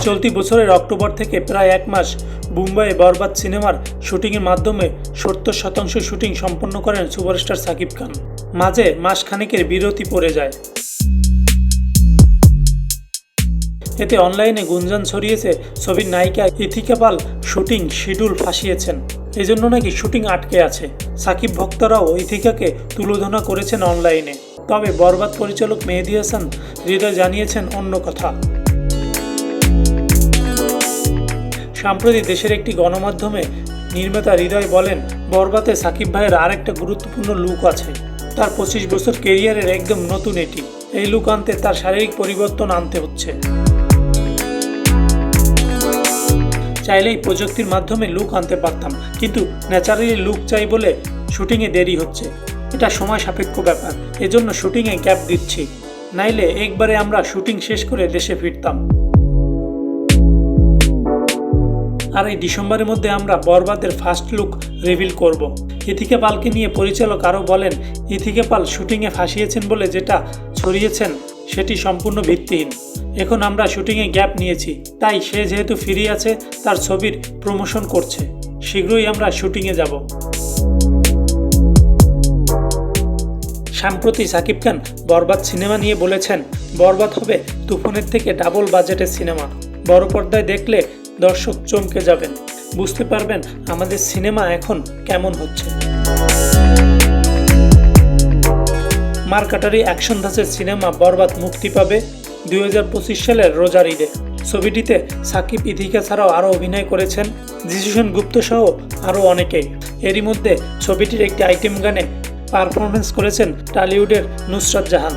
চলতি বছরের অক্টোবর থেকে প্রায় এক মাস মুম্বাইয়ে বরবাদ সিনেমার শুটিংয়ের মাধ্যমে সত্তর শতাংশ শুটিং সম্পন্ন করেন সুপারস্টার সাকিব খান। মাঝে মাসখানেকের বিরতি পড়ে যায়। এতে অনলাইনে গুঞ্জন ছড়িয়েছে ছবির নায়িকা ইথিকা পাল শুটিং শিডিউল ফাঁসিয়েছেন। এজন্য নাকি শুটিং আটকে আছে। সাকিব ভক্তরাও ইথিকাকে তুলোধনা করেছেন অনলাইনে। তবে বরবাদ পরিচালক মেহেদি হাসান হৃদয় জানিয়েছেন অন্য কথা। সম্প্রতি দেশের একটি গণমাধ্যমে নির্মাতা হৃদয় বলেন বরবাতে সাকিব ভাইয়ের আরেকটা গুরুত্বপূর্ণ লুক আছে। তার পঁচিশ বছর কেরিয়ারের একদম নতুন এটি। এই লুক আনতে তার শারীরিক পরিবর্তন আনতে হচ্ছে। চাইলেই প্রযুক্তির মাধ্যমে লুক আনতে পারতাম, কিন্তু ন্যাচারালি লুক চাই বলে শুটিংয়ে দেরি হচ্ছে। এটা সময় সাপেক্ষ ব্যাপার। এজন্য শুটিংয়ে গ্যাপ দিচ্ছি। নাইলে একবারে আমরা শুটিং শেষ করে দেশে ফিরতাম। আর এই ডিসেম্বরের মধ্যে আমরা বরবাদের ফার্স্ট লুক রিভিল করব। ইথিকা পালকে নিয়ে পরিচালক আরও বলেন ইথিকা পাল শুটিংয়ে ফাঁসিয়েছেন বলে যেটা ছড়িয়েছেন সেটি সম্পূর্ণ ভিত্তিহীন। এখন আমরা শুটিংয়ে গ্যাপ নিয়েছি, তাই সে যেহেতু ফিরে আছে, তার ছবির প্রমোশন করছে। শীঘ্রই আমরা শুটিংয়ে যাব। সম্প্রতি সাকিব খান বরবাদ সিনেমা নিয়ে বলেছেন, বরবাদ হবে তুফানের থেকে ডাবল বাজেটের সিনেমা। বড় পর্দায় দেখলে দর্শক চমকে যাবেন। বুঝতে পারবেন আমাদের সিনেমা এখন কেমন হচ্ছে। মার্কাটারি অ্যাকশন ধাঁচের সিনেমা বরবাদ মুক্তি পাবে দু হাজার পঁচিশ সালের রোজার ঈদে। ছবিটিতে সাকিব ইথিকা ছাড়াও আরও অভিনয় করেছেন যিশুসেন গুপ্ত সহ আরও অনেকেই। এরই মধ্যে ছবিটির একটি আইটেম গানে পারফরমেন্স করেছেন টালিউডের নুসরাত জাহান।